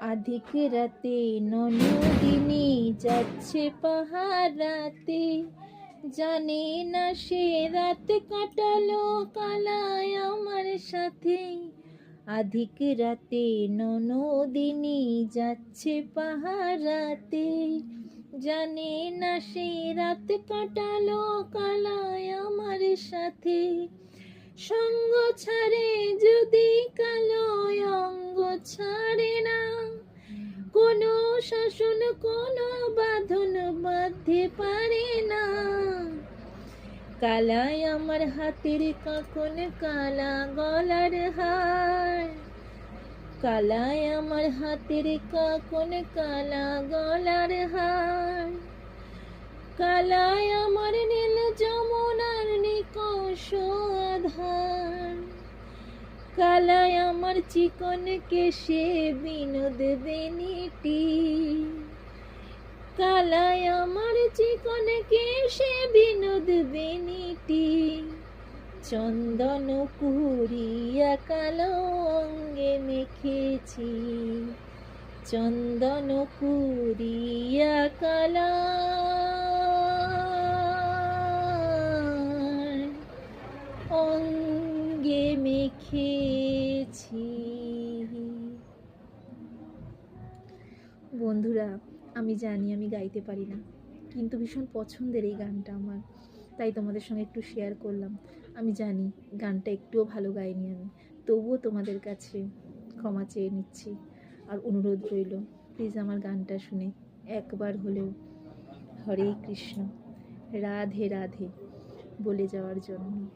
আধিক রাতে ননদিনী যাচ্ছে পাহারাতে। জানে না সে রাত কাটালো কালায় আমার সাথে। আধিক রাতে ননদিনী যাচ্ছে পাহারাতে। জানে না সে রাত কাটালো কালায় আমার সাথে। সঙ্গ ছাড়ে যদি কালো অঙ্গ কোনো বাঁধন বাঁধতে পারে না। কালায় আমার হাতের কখন কালা গলার হার। কালায় আমার হাতের কখন কালা গলার হার। কালায় আমার নীল যমুনার নিকষ আধার। কালায় আমার চিকন কেশে বিনোদ বেনিটি কালায় আমার চিকন কেশে বিনোদ বেনিটি। চন্দন কুড়িয়া কালো অঙ্গে মেখেছি। চন্দন কুড়িয়া কালা। অঙ্গে মেখেছি। বন্ধুরা আমি জানি, আমি গাইতে পারি না। কিন্তু ভীষণ পছন্দের এই গানটা আমার। তাই তোমাদের সঙ্গে একটু শেয়ার করলাম। আমি জানি গানটা একটুও ভালো গাইনি আমি। তবুও তোমাদের কাছে ক্ষমা চেয়ে নিচ্ছি। আর অনুরোধ রইল প্লিজ আমার গানটা শুনে একবার হলেও হরে কৃষ্ণ, রাধে রাধে, বলে যাওয়ার জন্য।